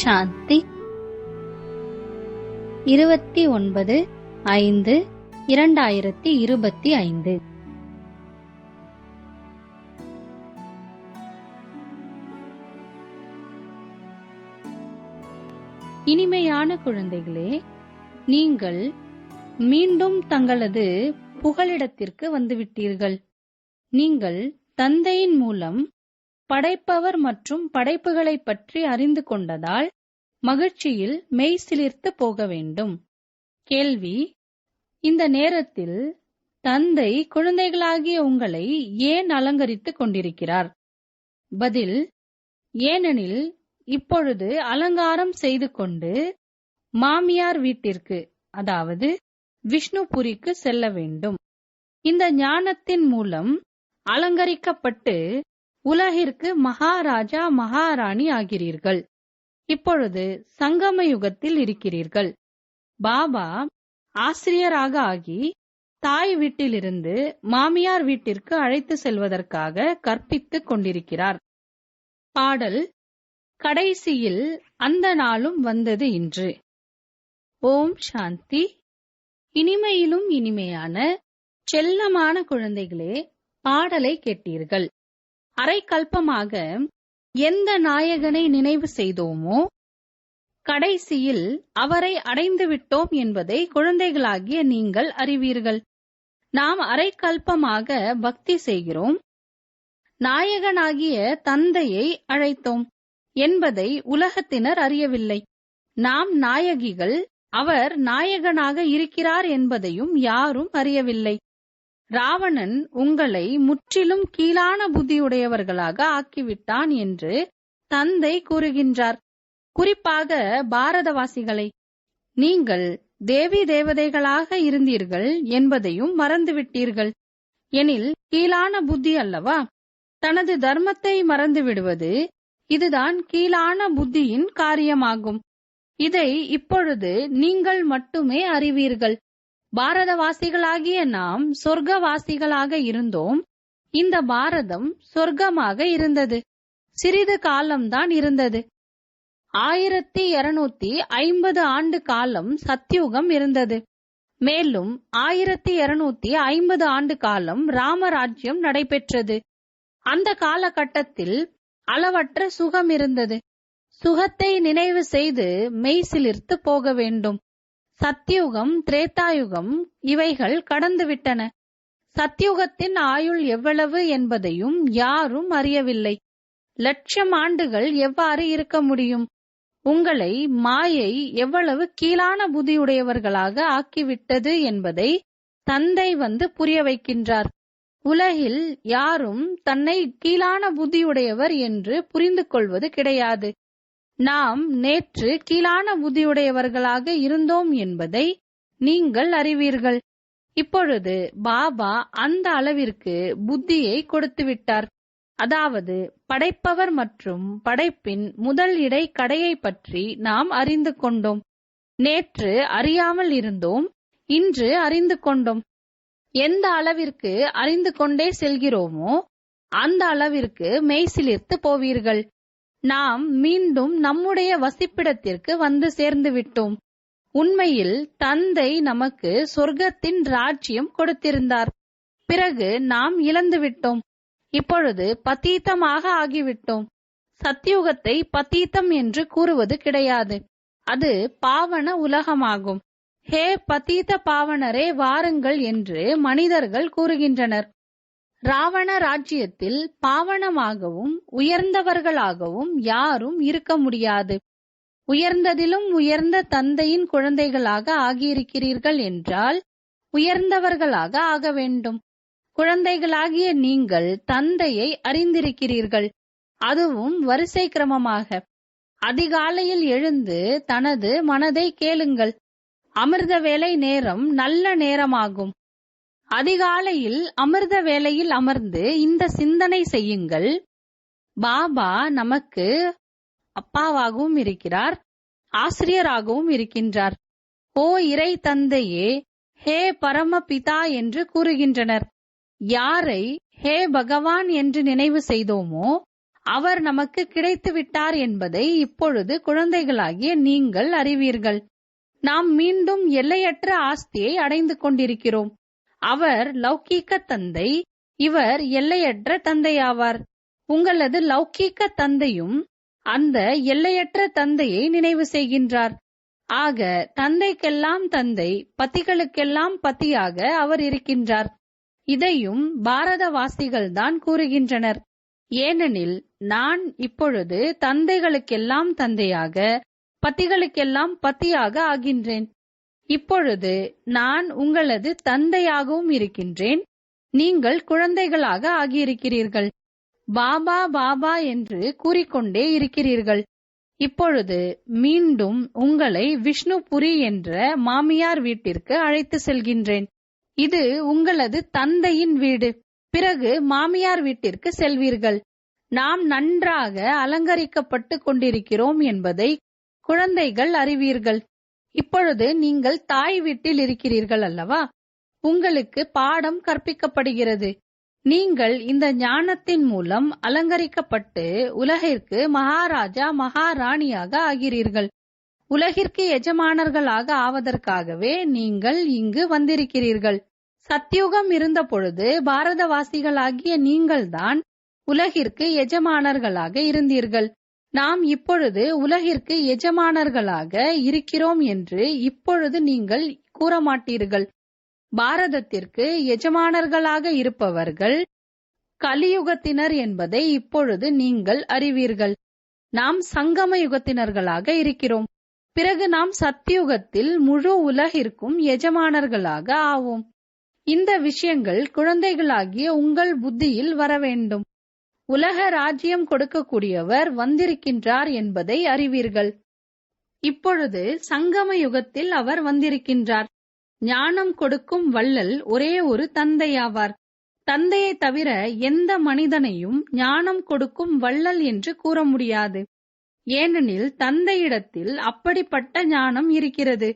சாந்தி. இருபத்தி ஒன்பது ஐந்து இரண்டாயிரத்தி இருபத்தி ஐந்து. இனிமையான குழந்தைகளே நீங்கள் மீண்டும் தங்களது புகலிடத்திற்கு வந்துவிட்டீர்கள். நீங்கள் தந்தையின் மூலம் படைப்பவர் மற்றும் படைப்புகளை பற்றி அறிந்து கொண்டதால் மகிழ்ச்சியில் மெய் சிலிர்த்து போக வேண்டும். கேள்வி இந்த நேரத்தில் தந்தை குழந்தைகளாகிய உங்களை ஏன் அலங்கரித்துக் கொண்டிருக்கிறார்? பதில் ஏனெனில் இப்பொழுது அலங்காரம் செய்து கொண்டு மாமியார் வீட்டிற்கு அதாவது விஷ்ணுபுரிக்கு செல்ல வேண்டும். இந்த ஞானத்தின் மூலம் அலங்கரிக்கப்பட்டு உலகிற்கு மகாராஜா மகாராணி ஆகிறீர்கள். இப்பொழுது சங்கம யுகத்தில் இருக்கிறீர்கள். பாபா ஆசிரியராக ஆகி தாய் வீட்டிலிருந்து மாமியார் வீட்டிற்கு அழைத்து செல்வதற்காக கற்பித்துக் கொண்டிருக்கிறார். பாடல் கடைசியில் அந்த நாளும் வந்தது இன்று. ஓம் சாந்தி. இனிமையிலும் இனிமையான செல்லமான குழந்தைகளே பாடலை கேட்டீர்கள். அரைக்கல்பமாக எந்த நாயகனை நினைவு செய்தோமோ கடைசியில் அவரை அடைந்து விட்டோம் என்பதை குழந்தைகளாகிய நீங்கள் அறிவீர்கள். நாம் அரைக்கல்பமாக பக்தி செய்கிறோம். நாயகனாகிய தந்தையை அழைத்தோம் என்பதை உலகத்தினர் அறியவில்லை. நாம் நாயகிகள் அவர் நாயகனாக இருக்கிறார் என்பதையும் யாரும் அறியவில்லை. ராவணன் உங்களை முற்றிலும் கீழான புத்தியுடையவர்களாக ஆக்கிவிட்டான் என்று தந்தை கூறுகின்றார். குறிப்பாக பாரதவாசிகளை நீங்கள் தேவி தேவதைகளாக இருந்தீர்கள் என்பதையும் மறந்துவிட்டீர்கள். எனில் கீழான புத்தி அல்லவா? தனது தர்மத்தை மறந்து விடுவது இதுதான் கீழான புத்தியின் காரியமாகும். இதை இப்பொழுது நீங்கள் மட்டுமே அறிவீர்கள். பாரதவாசிகளாகிய நாம் சொர்க்கவாசிகளாக இருந்தோம். இந்த பாரதம் சொர்க்கமாக இருந்தது. சிறிது காலம்தான் இருந்தது. ஆயிரத்தி இருநூத்தி ஐம்பது ஆண்டு காலம் சத்தியுகம் இருந்தது. மேலும் ஆயிரத்தி இருநூத்தி ஐம்பது ஆண்டு காலம் ராமராஜ்யம் நடைபெற்றது. அந்த காலகட்டத்தில் அளவற்ற சுகம் இருந்தது. சுகத்தை நினைவு செய்து மெய்சிலிர்த்து போக வேண்டும். சத்யுகம் திரேதாயுகம் இவைகள் கடந்துவிட்டன. சத்யுகத்தின் ஆயுள் எவ்வளவு என்பதையும் யாரும் அறியவில்லை. லட்சம் ஆண்டுகள் எவ்வாறு இருக்க முடியும்? உங்களை மாயை எவ்வளவு கீழான புதியுடையவர்களாக ஆக்கிவிட்டது என்பதை தந்தை வந்து புரிய வைக்கின்றார். உலகில் யாரும் தன்னை கீழான புத்தியுடையவர் என்று புரிந்து கொள்வது கிடையாது. நாம் நேற்று கீழான புத்தியுடையவர்களாக இருந்தோம் என்பதை நீங்கள் அறிவீர்கள். இப்பொழுது பாபா அந்த அளவிற்கு புத்தியை கொடுத்துவிட்டார். அதாவது படைப்பவர் மற்றும் படைப்பின் முதல் இடை கடையை பற்றி நாம் அறிந்து கொண்டோம். நேற்று அறியாமல் இருந்தோம் இன்று அறிந்து கொண்டோம். எந்த அளவிற்கு அறிந்து கொண்டே செல்கிறோமோ அந்த அளவிற்கு மெய்சிலிர்த்து போவீர்கள். நாம் மீண்டும் நம்முடைய வசிப்பிடத்திற்கு வந்து சேர்ந்து விட்டோம். உண்மையில் தந்தை நமக்கு சொர்க்கத்தின் ராஜ்யம் கொடுத்திருந்தார். பிறகு நாம் இழந்து விட்டோம். இப்பொழுது பத்தீத்தமாக ஆகிவிட்டோம். சத்தியுகத்தை பத்தீத்தம் என்று கூறுவது கிடையாது. அது பாவன உலகமாகும். ஹே பத்தீத்த பாவனரே வாருங்கள் என்று மனிதர்கள் கூறுகின்றனர். ராவண ராஜ்யத்தில் பாவனமாகவும் உயர்ந்தவர்களாகவும் யாரும் இருக்க முடியாது. உயர்ந்ததிலும் உயர்ந்த தந்தையின் குழந்தைகளாக ஆகியிருக்கிறீர்கள் என்றால் உயர்ந்தவர்களாக ஆக வேண்டும். குழந்தைகளாகிய நீங்கள் தந்தையை அறிந்திருக்கிறீர்கள். அதுவும் வரிசை கிரமமாக. அதிகாலையில் எழுந்து தனது மனதை கேளுங்கள். அமிர்த வேலை நேரம் நல்ல நேரமாகும். அதிகாலையில் அமிர்த வேளையில் அமர்ந்து இந்த சிந்தனை செய்யுங்கள். பாபா நமக்கு அப்பாவாகவும் இருக்கிறார் ஆசிரியராகவும் இருக்கின்றார். ஓ இறை தந்தையே ஹே பரமபிதா என்று கூறுகின்றனர். யாரை ஹே பகவான் என்று நினைவு செய்தோமோ அவர் நமக்கு கிடைத்து விட்டார் என்பதை இப்பொழுது குழந்தைகளாகிய நீங்கள் அறிவீர்கள். நாம் மீண்டும் எல்லையற்ற ஆஸ்தியை அடைந்து கொண்டிருக்கிறோம். அவர் லௌகீக தந்தை இவர் எல்லையற்ற தந்தையாவார். உங்களது லௌகீக தந்தையும் அந்த எல்லையற்ற தந்தையை நினைவு செய்கின்றார். ஆக தந்தைக்கெல்லாம் தந்தை பத்திகளுக்கெல்லாம் பத்தியாக அவர் இருக்கின்றார். இதையும் பாரதவாசிகள் தான் கூறுகின்றனர். ஏனெனில் நான் இப்பொழுது தந்தைகளுக்கெல்லாம் தந்தையாக பத்திகளுக்கெல்லாம் பத்தியாக ஆகின்றேன். இப்பொழுது நான் உங்களது தந்தையாகவும் இருக்கின்றேன். நீங்கள் குழந்தைகளாக ஆகியிருக்கிறீர்கள். பாபா பாபா என்று கூறிக்கொண்டே இருக்கிறீர்கள். இப்பொழுது மீண்டும் உங்களை விஷ்ணுபுரி என்ற மாமியார் வீட்டிற்கு அழைத்து செல்கின்றேன். இது உங்களது தந்தையின் வீடு. பிறகு மாமியார் வீட்டிற்கு செல்வீர்கள். நாம் நன்றாக அலங்கரிக்கப்பட்டு கொண்டிருக்கிறோம் என்பதை குழந்தைகள் அறிவீர்கள். இப்பொழுது நீங்கள் தாய் வீட்டில் இருக்கிறீர்கள் அல்லவா? உங்களுக்கு பாடம் கற்பிக்கப்படுகிறது. நீங்கள் இந்த ஞானத்தின் மூலம் அலங்கரிக்கப்பட்டு உலகிற்கு மகாராஜா மகாராணியாக ஆகிறீர்கள். உலகிற்கு எஜமானர்களாக ஆவதற்காகவே நீங்கள் இங்கு வந்திருக்கிறீர்கள். சத்தியுகம் இருந்த பொழுது பாரதவாசிகளாகிய நீங்கள்தான் உலகிற்கு எஜமானர்களாக இருந்தீர்கள். நாம் இப்பொழுது உலகிற்கு எஜமானர்களாக இருக்கிறோம் என்று இப்பொழுது நீங்கள் கூறமாட்டீர்கள். பாரதத்திற்கு எஜமானர்களாக இருப்பவர்கள் கலியுகத்தினர் என்பதை இப்பொழுது நீங்கள் அறிவீர்கள். நாம் சங்கம யுகத்தினர்களாக இருக்கிறோம். பிறகு நாம் சத்தியுகத்தில் முழு உலகிற்கும் எஜமானர்களாக ஆவோம். இந்த விஷயங்கள் குழந்தைகளாகிய உங்கள் புத்தியில் வர வேண்டும் உலக ராஜ்யம் கொடுக்கக்கூடியவர் வந்திருக்கின்றார் என்பதை அறிவீர்கள். இப்பொழுது சங்கம யுகத்தில் அவர் வந்திருக்கின்றார். ஞானம் கொடுக்கும் வள்ளல் ஒரே ஒரு தந்தையாவார். தந்தையை தவிர எந்த மனிதனையும் ஞானம் கொடுக்கும் வள்ளல் என்று கூற முடியாது. ஏனெனில் தந்தையிடத்தில் அப்படிப்பட்ட ஞானம் இருக்கிறது.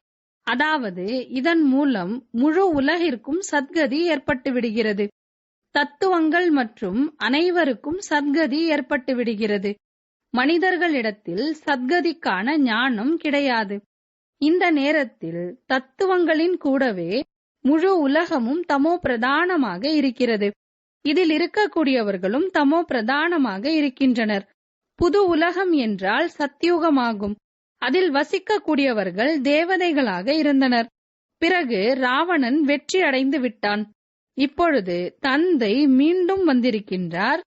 அதாவது இதன் மூலம் முழு உலகிற்கும் சத்கதி ஏற்பட்டு விடுகிறது தத்துவங்கள் மற்றும் அனைவருக்கும் சத்கதி ஏற்பட்டு விடுகிறது. மனிதர்களிடத்தில் சத்கதிக்கான ஞானம் கிடையாது. இந்த நேரத்தில் தத்துவங்களின் கூடவே முழு உலகமும் தமோ பிரதானமாக இருக்கிறது. இதில் இருக்கக்கூடியவர்களும் தமோ பிரதானமாக இருக்கின்றனர். புது உலகம் என்றால் சத்தியுகமாகும் அதில் வசிக்கக்கூடியவர்கள் தேவதைகளாக இருந்தனர். பிறகு ராவணன் வெற்றி அடைந்து விட்டான். இப்பொழுது தந்தை மீண்டும் வந்திருக்கின்றார்.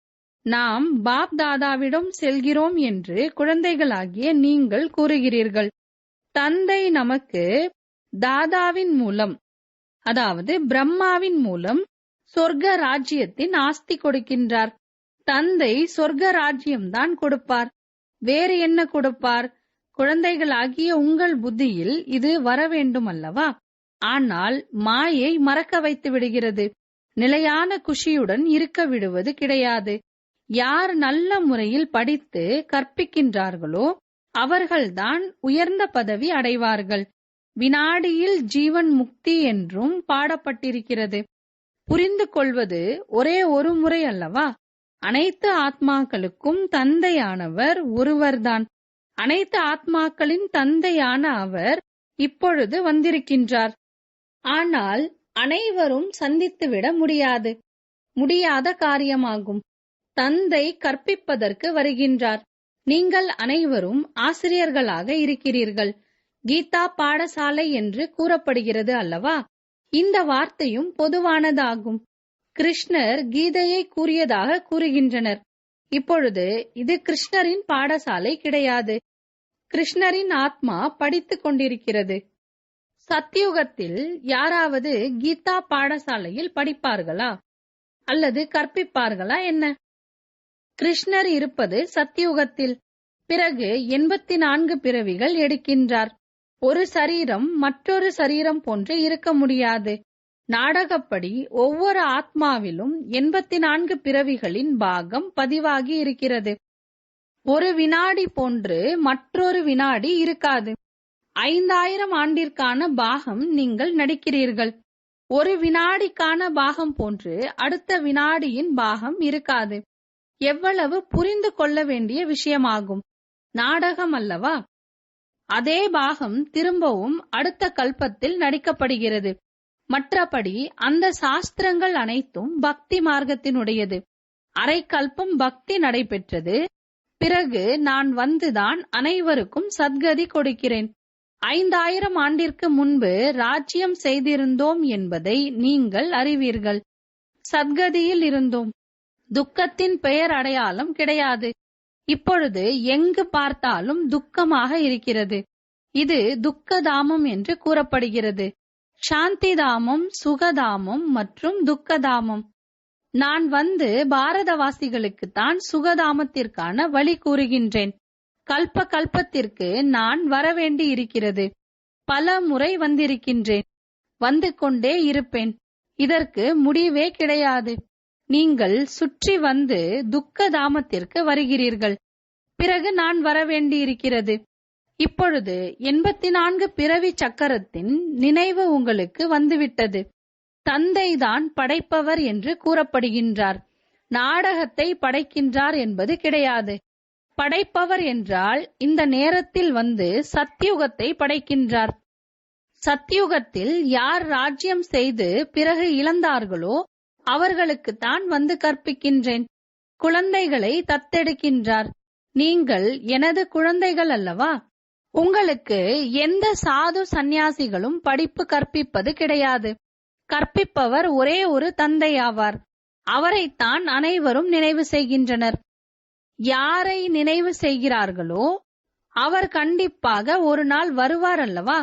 நாம் பாப் தாதாவிடம் செல்கிறோம் என்று குழந்தைகளாகிய நீங்கள் கூறுகிறீர்கள். தந்தை நமக்கு தாதாவின் மூலம் அதாவது பிரம்மாவின் மூலம் சொர்க்க ராஜ்யத்தின் ஆஸ்தி கொடுக்கின்றார். தந்தை சொர்க்க ராஜ்யம்தான் கொடுப்பார். வேறு என்ன கொடுப்பார்? குழந்தைகளாகிய உங்கள் புத்தியில் இது வர வேண்டும் அல்லவா ஆனால் மாயை மறக்க வைத்து விடுகிறது. நிலையான குஷியுடன் இருக்க விடுவது கிடையாது. யார் நல்ல முறையில் படித்து கற்பிக்கின்றார்களோ அவர்கள்தான் உயர்ந்த பதவி அடைவார்கள். வினாடியில் ஜீவன் முக்தி என்றும் பாடப்பட்டிருக்கிறது. புரிந்து கொள்வது ஒரே ஒரு முறை அல்லவா? அனைத்து ஆத்மாக்களுக்கும் தந்தையானவர் ஒருவர்தான். அனைத்து ஆத்மாக்களின் தந்தையான அவர் இப்பொழுது வந்திருக்கின்றார். ஆனால் அனைவரும் சந்தித்துவிட முடியாது. முடியாத காரியமாகும். தந்தை கற்பிப்பதற்கு வருகின்றார். நீங்கள் அனைவரும் ஆசிரியர்களாக இருக்கிறீர்கள். கீதா பாடசாலை என்று கூறப்படுகிறது அல்லவா? இந்த வார்த்தையும் பொதுவானதாகும். கிருஷ்ணர் கீதையை கூறியதாக கூறுகின்றனர். இப்பொழுது இது கிருஷ்ணரின் பாடசாலை கிடையாது. கிருஷ்ணரின் ஆத்மா படித்துக் கொண்டிருக்கிறது. சத்தியுகத்தில் யாராவது கீதா பாடசாலையில் படிப்பார்களா? அல்லது கற்பிப்பார்களா என்ன? கிருஷ்ணர் இருப்பது சத்தியுகத்தில் பிறகு எண்பத்தி நான்கு பிறவிகள் எடுக்கின்றார். ஒரு சரீரம் மற்றொரு சரீரம் போன்று இருக்க முடியாது. நாடகப்படி ஒவ்வொரு ஆத்மாவிலும் எண்பத்தி நான்கு பிறவிகளின் பாகம் பதிவாகி இருக்கிறது. ஒரு வினாடி போன்று மற்றொரு வினாடி இருக்காது. ஐந்தாயிரம் ஆண்டிற்கான பாகம் நீங்கள் நடிக்கிறீர்கள். ஒரு வினாடிக்கான பாகம் போன்று அடுத்த வினாடியின் பாகம் இருக்காது. எவ்வளவு புரிந்து கொள்ள வேண்டிய விஷயமாகும். நாடகம் அல்லவா? அதே பாகம் திரும்பவும் அடுத்த கல்பத்தில் நடிக்கப்படுகிறது. மற்றபடி அந்த சாஸ்திரங்கள் அனைத்தும் பக்தி மார்க்கத்தினுடையது. அரை கல்பம் பக்தி நடைபெற்றது. பிறகு நான் வந்துதான் அனைவருக்கும் சத்கதி கொடுக்கிறேன். ஐந்தாயிரம் ஆண்டிற்கு முன்பு ராஜ்யம் செய்திருந்தோம் என்பதை நீங்கள் அறிவீர்கள். சத்கதியில் இருந்தோம். துக்கத்தின் பெயர் அடையாளம் கிடையாது. இப்பொழுது எங்கு பார்த்தாலும் துக்கமாக இருக்கிறது. இது துக்கதாமம் என்று கூறப்படுகிறது. சாந்திதாமம் சுகதாமம் மற்றும் துக்கதாமம். நான் வந்து பாரதவாசிகளுக்கு தான் சுகதாமத்திற்கான வழி கூறுகின்றேன். கல்ப கல்பத்திற்கு நான் வரவேண்டி இருக்கிறது. பல முறை வந்திருக்கின்றேன். வந்து கொண்டே இருப்பேன். இதற்கு முடிவே கிடையாது. நீங்கள் சுற்றி வந்து துக்க தாமத்திற்கு வருகிறீர்கள். பிறகு நான் வரவேண்டியிருக்கிறது இப்பொழுது எண்பத்தி நான்கு பிறவி சக்கரத்தின் நினைவு உங்களுக்கு வந்துவிட்டது. தந்தைதான் படைப்பவர் என்று கூறப்படுகின்றார். நாடகத்தை படைக்கின்றார் என்பது கிடையாது. படைப்பவர் என்றால் இந்த நேரத்தில் வந்து சத்தியுகத்தை படைக்கின்றார். சத்தியுகத்தில் யார் ராஜ்யம் செய்து பிறகு இழந்தார்களோ அவர்களுக்கு தான் வந்து கற்பிக்கின்றேன். குழந்தைகளை தத்தெடுக்கின்றார். நீங்கள் எனது குழந்தைகள் அல்லவா? உங்களுக்கு எந்த சாது சந்நியாசிகளும் படிப்பு கற்பிப்பது கிடையாது. கற்பிப்பவர் ஒரே ஒரு தந்தை ஆவார் அவரைத்தான் அனைவரும் நினைவு செய்கின்றனர். யாரை நினைவு செய்கிறார்களோ அவர் கண்டிப்பாக ஒரு நாள் வருவார் அல்லவா?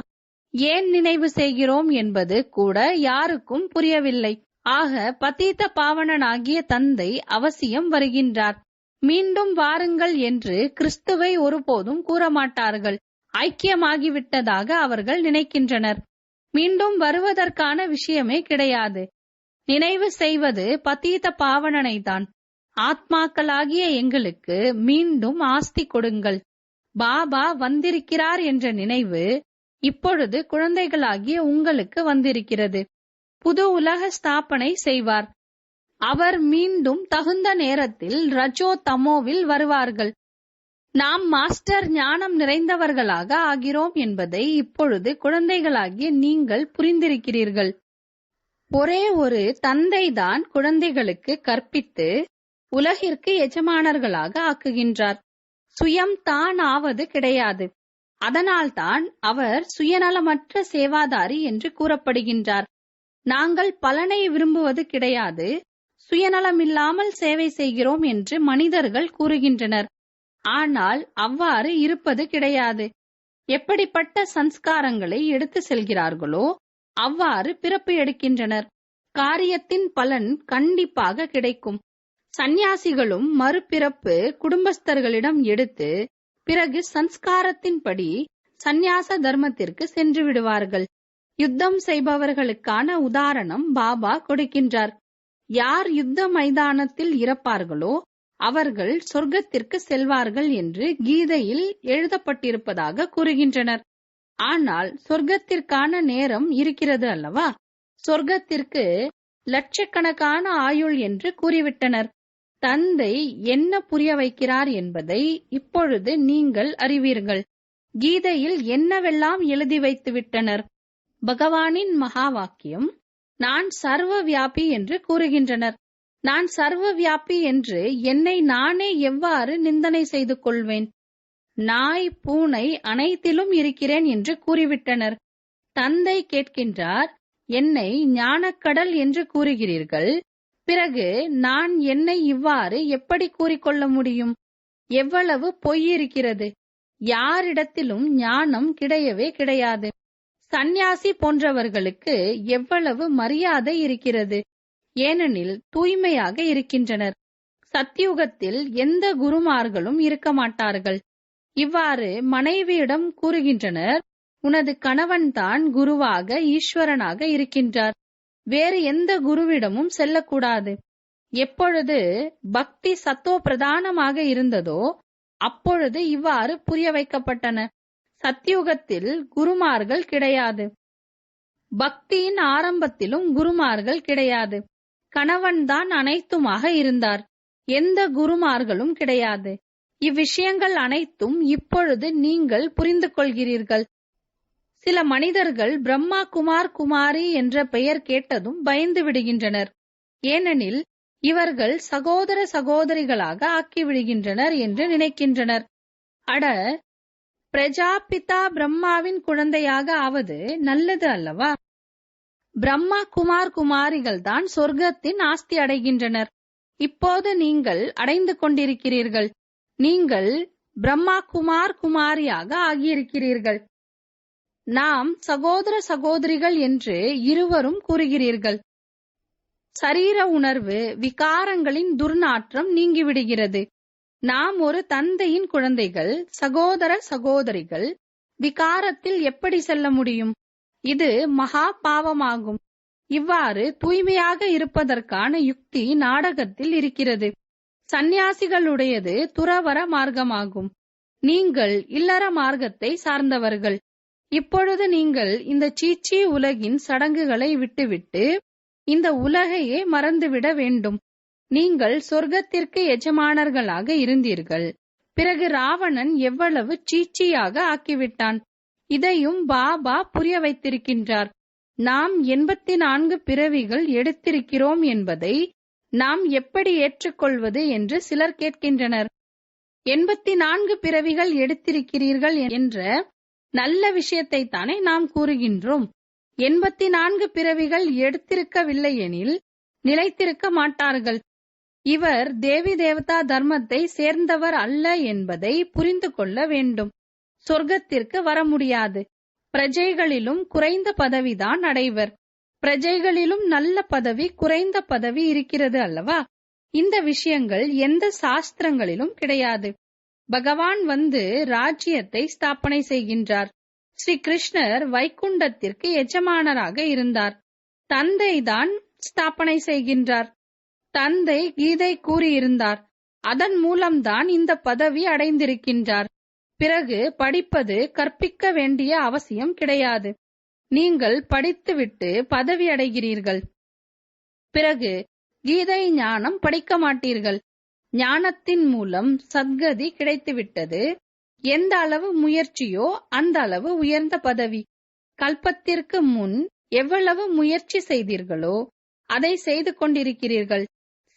ஏன் நினைவு செய்கிறோம் என்பது கூட யாருக்கும் புரியவில்லை. ஆக பத்தீத்த பாவனனாகிய தந்தை அவசியம் வருகின்றார். மீண்டும் வாருங்கள் என்று கிறிஸ்துவை ஒருபோதும் கூறமாட்டார்கள். ஐக்கியமாகிவிட்டதாக அவர்கள் நினைக்கின்றனர். மீண்டும் வருவதற்கான விஷயமே கிடையாது. நினைவு செய்வது பதீத பாவனனை தான் ஆத்மாக்களாகிய எங்களுக்கு மீண்டும் ஆஸ்தி கொடுங்கள். பாபா வந்திருக்கிறார் என்ற நினைவு இப்பொழுது குழந்தைகளாகிய உங்களுக்கு வந்திருக்கிறது. புது உலக ஸ்தாபனை செய்வார். அவர் மீண்டும் தகுந்த நேரத்தில் ரஜோ தமோவில் வருவார்கள். நாம் மாஸ்டர் ஞானம் நிறைந்தவர்களாக ஆகிறோம் என்பதை இப்பொழுது குழந்தைகளாகிய நீங்கள் புரிந்திருக்கிறீர்கள். ஒரே ஒரு தந்தைதான் குழந்தைகளுக்கு கற்பித்து உலகிற்கு எஜமானர்களாக ஆக்குகின்றார். சுயம் தான் ஆவது கிடையாது. அதனால்தான் அவர் சுயநலமற்ற சேவாதாரி என்று கூறப்படுகின்றார். நாங்கள் பலனை விரும்புவது கிடையாது. சுயநலமில்லாமல் சேவை செய்கிறோம் என்று மனிதர்கள் கூறுகின்றனர். ஆனால் அவ்வாறு இருப்பது கிடையாது. எப்படிப்பட்ட சன்ஸ்காரங்களை எடுத்து செல்கிறார்களோ அவ்வாறு பிறப்பு எடுக்கின்றனர். காரியத்தின் பலன் கண்டிப்பாக கிடைக்கும். சந்நியாசிகளும் மறுபிறப்பு குடும்பஸ்தர்களிடம் எடுத்து பிறகு சன்ஸ்காரத்தின்படி சந்நியாச தர்மத்திற்கு சென்று விடுவார்கள். யுத்தம் செய்பவர்களுக்கான உதாரணம் பாபா கொடுக்கின்றார். யார் யுத்த மைதானத்தில் இறப்பார்களோ அவர்கள் சொர்க்கத்திற்கு செல்வார்கள் என்று கீதையில் எழுதப்பட்டிருப்பதாக கூறுகின்றனர். ஆனால் சொர்க்கத்திற்கான நேரம் இருக்கிறது அல்லவா? சொர்க்கத்திற்கு லட்சக்கணக்கான ஆயுள் என்று கூறிவிட்டனர். தந்தை என்ன புரிய வைக்கிறார் என்பதை இப்பொழுது நீங்கள் அறிவீர்கள். கீதையில் என்னவெல்லாம் எழுதி வைத்து விட்டனர் பகவானின் மகா வாக்கியம் நான் சர்வ வியாபி என்று கூறுகின்றனர். நான் சர்வ வியாபி என்று என்னை நானே எவ்வாறு நிந்தனை செய்து கொள்வேன்? நாய் பூனை அனைத்திலும் இருக்கிறேன் என்று கூறிவிட்டனர். தந்தை கேட்கின்றார் என்னை ஞானக்கடல் என்று கூறுகிறீர்கள். பிறகு நான் என்னை இவ்வாறு எப்படி கூறிக்கொள்ள முடியும்? எவ்வளவு பொய் இருக்கிறது? யாரிடத்திலும் ஞானம் கிடையவே கிடையாது. சந்நியாசி போன்றவர்களுக்கு எவ்வளவு மரியாதை இருக்கிறது? ஏனெனில் தூய்மையாக இருக்கின்றனர். சத்தியுகத்தில் எந்த குருமார்களும் இருக்க மாட்டார்கள். இவ்வாறு மனைவியிடம் கூறுகின்றனர் உனது கணவன்தான் குருவாக ஈஸ்வரனாக இருக்கின்றார். வேறு எந்த குருவிடமும் செல்லக்கூடாது. எப்பொழுது பக்தி சத்தோ பிரதானமாக இருந்ததோ அப்பொழுது இவ்வாறு புரிய வைக்கப்பட்டன. சத்தியுகத்தில் குருமார்கள் கிடையாது. பக்தியின் ஆரம்பத்திலும் குருமார்கள் கிடையாது. கணவன்தான் அனைத்துமாக இருந்தார். எந்த குருமார்களும் கிடையாது. இவ்விஷயங்கள் அனைத்தும் இப்பொழுது நீங்கள் புரிந்து கொள்கிறீர்கள். சில மனிதர்கள் பிரம்மா குமார் குமாரி என்ற பெயர் கேட்டதும் பயந்து விடுகின்றனர். ஏனெனில் இவர்கள் சகோதர சகோதரிகளாக ஆக்கிவிடுகின்றனர் என்று நினைக்கின்றனர். அட பிரஜாபிதா பிரம்மாவின் குழந்தையாக ஆவது நல்லது அல்லவா? பிரம்மா குமார் குமாரிகள் தான் சொர்க்கத்தின் ஆஸ்தி அடைகின்றனர். இப்போது நீங்கள் அடைந்து கொண்டிருக்கிறீர்கள். நீங்கள் பிரம்மா குமார் குமாரியாக ஆகியிருக்கிறீர்கள். நாம் சகோதர சகோதரிகள் என்று இருவரும் கூறுகிறீர்கள். சரீர உணர்வு விகாரங்களின் துர்நாற்றம் நீங்கிவிடுகிறது. நாம் ஒரு தந்தையின் குழந்தைகள் சகோதர சகோதரிகள் விகாரத்தில் எப்படி செல்ல முடியும்? இது மகா பாவமாகும். இவ்வாறு தூய்மையாக இருப்பதற்கான யுக்தி நாடகத்தில் இருக்கிறது. சந்நியாசிகளுடையது துறவர மார்க்கமாகும். நீங்கள் இல்லற மார்க்கத்தை சார்ந்தவர்கள். இப்பொழுது நீங்கள் இந்த சீச்சி உலகின் சடங்குகளை விட்டுவிட்டு இந்த உலகையே மறந்துவிட வேண்டும். நீங்கள் சொர்க்கத்திற்கு எஜமானர்களாக இருந்தீர்கள். பிறகு ராவணன் எவ்வளவு சீச்சியாக ஆக்கிவிட்டான். இதையும் பாபா புரிய வைத்திருக்கின்றார். நாம் எண்பத்தி நான்கு பிறவிகள் எடுத்திருக்கிறோம் என்பதை நாம் எப்படி ஏற்றுக்கொள்வது என்று சிலர் கேட்கின்றனர். எண்பத்தி நான்கு பிறவிகள் எடுத்திருக்கிறீர்கள் என்ற நல்ல விஷயத்தை தானே நாம் கூறுகின்றோம். எண்பத்தி நான்கு பிறவிகள் எடுத்திருக்கவில்லை எனில் நிலைத்திருக்க மாட்டார்கள். இவர் தேவி தேவதா தர்மத்தை சேர்ந்தவர் அல்ல என்பதை புரிந்து கொள்ள வேண்டும். சொர்க்கத்திற்கு வர முடியாது. பிரஜைகளிலும் குறைந்த பதவிதான் அடைவர். பிரஜைகளிலும் நல்ல பதவி குறைந்த பதவி இருக்கிறது அல்லவா? இந்த விஷயங்கள் எந்த சாஸ்திரங்களிலும் கிடையாது. பகவான் வந்து ராஜ்யத்தை ஸ்தாபனை செய்கின்றார். ஸ்ரீ கிருஷ்ணர் வைகுண்டத்திற்கு எஜமானராக இருந்தார். தந்தை தான் ஸ்தாபனை செய்கின்றார். தந்தை கீதை கூறியிருந்தார். அதன் மூலம்தான் இந்த பதவி அடைந்திருக்கின்றார். பிறகு படிப்பது கற்பிக்க வேண்டிய அவசியம் கிடையாது. நீங்கள் படித்துவிட்டு பதவி அடைகிறீர்கள். பிறகு கீதை ஞானம் படிக்க மாட்டீர்கள். ஞானத்தின் மூலம் சத்கதி கிடைத்துவிட்டது. எந்த அளவு முயற்சியோ அந்த அளவு உயர்ந்த பதவி. கல்பத்திற்கு முன் எவ்வளவு முயற்சி செய்தீர்களோ அதை செய்து கொண்டிருக்கிறீர்கள்.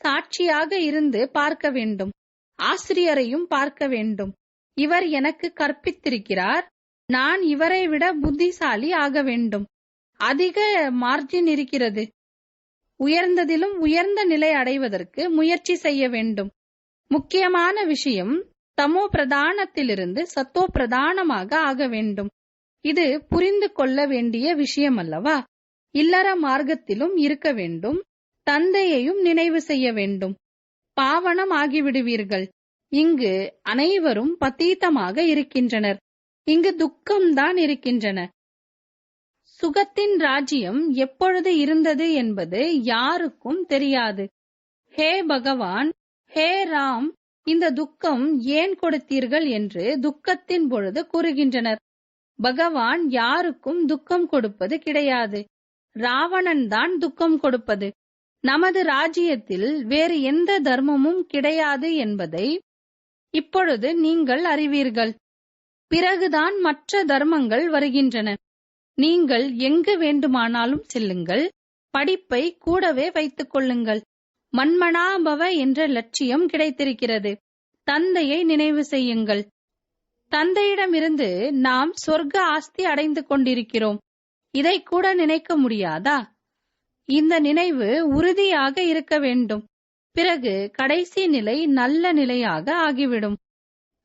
சாட்சியாக இருந்து பார்க்க வேண்டும். ஆசிரியரையும் பார்க்க வேண்டும். இவர் எனக்கு கற்பித்திருக்கிறார். நான் இவரை விட புத்திசாலி ஆக வேண்டும். அதிக மார்ஜின் இருக்கிறது. உயர்ந்ததிலும் உயர்ந்த நிலை அடைவதற்கு முயற்சி செய்ய வேண்டும். முக்கியமான விஷயம் தமோ பிரதானத்திலிருந்து சத்தோ பிரதானமாக ஆக வேண்டும். இது புரிந்து கொள்ள வேண்டிய விஷயம் அல்லவா இல்லற மார்க்கத்திலும் இருக்க வேண்டும். தந்தையையும் நினைவு செய்ய வேண்டும். பாவனம் ஆகிவிடுவீர்கள். இங்கு அனைவரும் பத்தீத்தமாக இருக்கின்றனர். இங்கு துக்கம்தான் இருக்கின்றன. சுகத்தின் ராஜ்யம் எப்பொழுது இருந்தது என்பது யாருக்கும் தெரியாது. ஹே பகவான் ஹே ராம் இந்த துக்கம் ஏன் கொடுத்தீர்கள் என்று துக்கத்தின் பொழுது கூறுகின்றனர். பகவான் யாருக்கும் துக்கம் கொடுப்பது கிடையாது. ராவணன் தான் துக்கம் கொடுப்பது. நமது ராஜ்யத்தில் வேறு எந்த தர்மமும் கிடையாது என்பதை இப்பொழுது நீங்கள் அறிவீர்கள். பிறகுதான் மற்ற தர்மங்கள் வருகின்றன. நீங்கள் எங்கு வேண்டுமானாலும் செல்லுங்கள். படிப்பை கூடவே வைத்துக் கொள்ளுங்கள். மன்மனாபவ என்ற லட்சியம் கிடைத்திருக்கிறது. தந்தையை நினைவு செய்யுங்கள். தந்தையிடமிருந்து நாம் சொர்க்க ஆஸ்தி அடைந்து கொண்டிருக்கிறோம். இதை கூட நினைக்க முடியாதா? இந்த நினைவு உறுதியாக இருக்க வேண்டும். பிறகு கடைசி நிலை நல்ல நிலையாக ஆகிவிடும்.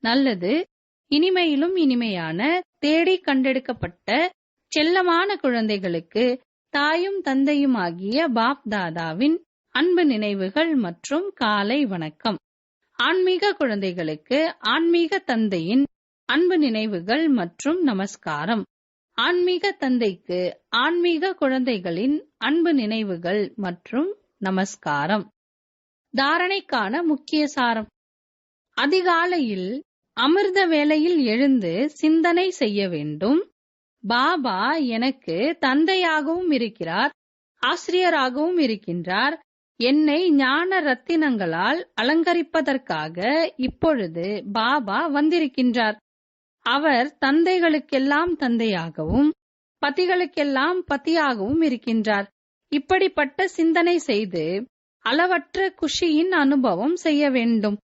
நல்லது இனிமையிலும் இனிமையான தேடி கண்டெடுக்கப்பட்ட செல்லமான குழந்தைகளுக்கு தாயும் தந்தையும் ஆகிய பாப் தாதாவின் அன்பு நினைவுகள் மற்றும் காலை வணக்கம். ஆன்மீக குழந்தைகளுக்கு ஆன்மீக தந்தையின் அன்பு நினைவுகள் மற்றும் நமஸ்காரம். ஆன்மீக தந்தைக்கு ஆன்மீக குழந்தைகளின் அன்பு நினைவுகள் மற்றும் நமஸ்காரம். தாரணைக்கான முக்கிய சாரம். அதிகாலையில் அமிர்த வேளையில் எழுந்து சிந்தனை செய்ய வேண்டும். பாபா எனக்கு தந்தையாகவும் இருக்கிறார் ஆசிரியராகவும் இருக்கின்றார் என்னை ஞான ரத்தினங்களால் அலங்கரிப்பதற்காக இப்பொழுது பாபா வந்திருக்கின்றார். அவர் தந்தைகளுக்கெல்லாம் தந்தையாகவும் பதிகளுக்கெல்லாம் பத்தியாகவும் இருக்கின்றார். இப்படிப்பட்ட சிந்தனை செய்து அளவற்ற குஷியின் அனுபவம் செய்ய வேண்டும்.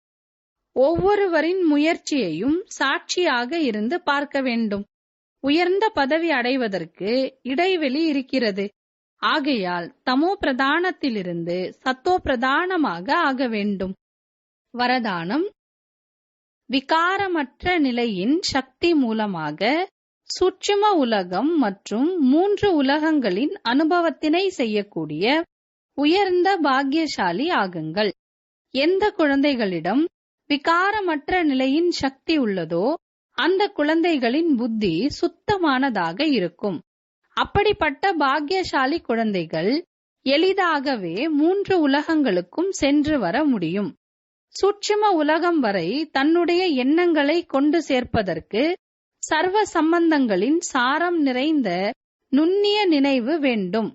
ஒவ்வொருவரின் முயற்சியையும் சாட்சியாக இருந்து பார்க்க வேண்டும். உயர்ந்த பதவி அடைவதற்கு இடைவெளி இருக்கிறது. ஆகையால் தமோ பிரதானத்திலிருந்து சத்தோ பிரதானமாக ஆக வேண்டும். வரதானம் விகாரமற்ற நிலையின் சக்தி மூலமாக சூட்சும உலகம் மற்றும் மூன்று உலகங்களின் அனுபவத்தினை செய்யக்கூடிய உயர்ந்த பாக்கியசாலி ஆகுங்கள். எந்த குழந்தைகளிடம் விகாரமற்ற நிலையின் சக்தி உள்ளதோ அந்த குழந்தைகளின் புத்தி சுத்தமானதாக இருக்கும். அப்படிப்பட்ட பாக்கியசாலி குழந்தைகள் எளிதாகவே மூன்று உலகங்களுக்கும் சென்று வர முடியும். சூட்சும உலகம் வரை தன்னுடைய எண்ணங்களை கொண்டு சேர்ப்பதற்கு சர்வ சம்பந்தங்களின் சாரம் நிறைந்த நுண்ணிய நினைவு வேண்டும்.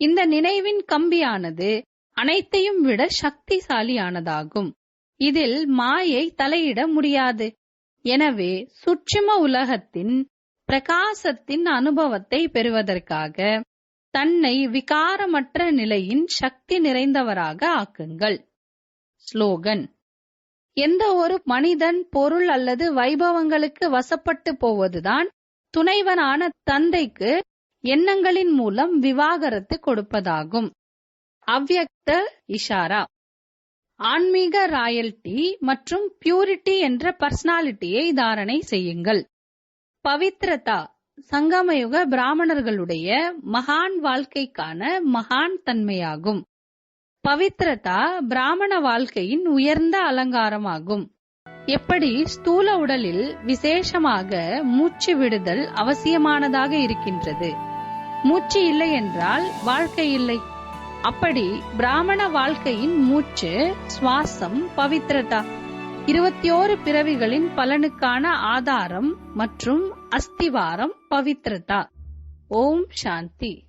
இந்த நினைவின் கம்பியானது அனைத்தையும் விட சக்திசாலியானதாகும். இதில் மாயை தலையிட முடியாது. எனவே சுற்றும உலகத்தின் பிரகாசத்தின் அனுபவத்தை பெறுவதற்காக தன்னை விகாரமற்ற நிலையின் சக்தி நிறைந்தவராக ஆக்குங்கள். ஸ்லோகன். எந்த ஒரு மனிதன் பொருள் அல்லது வைபவங்களுக்கு வசப்பட்டு போவதுதான் துணைவனான தந்தைக்கு எண்ணங்களின் மூலம் விவாகரத்து கொடுப்பதாகும். அவ்வியக்த இஷாரா. ஆன்மீக ராயல்டி மற்றும் பியூரிட்டி என்ற பர்சனாலிட்டியை தாரணை செய்யுங்கள். பவித்ரதா சங்கமயுக பிராமணர்களுடைய மகான் வாழ்க்கைக்கான மகான் தன்மையாகும். பவித்ரதா பிராமண வாழ்க்கையின் உயர்ந்த அலங்காரமாகும். எப்படி ஸ்தூல உடலில் விசேஷமாக மூச்சு விடுதல் அவசியமானதாக இருக்கின்றது? மூச்சு இல்லை என்றால் வாழ்க்கை இல்லை. அப்படி பிராமண வாழ்க்கையின் மூச்சு சுவாசம் பவித்ரதா. இருபத்தி ஓரு பிறவிகளின் பலனுக்கான ஆதாரம் மற்றும் அஸ்திவாரம் பவித்ரதா. ஓம் சாந்தி.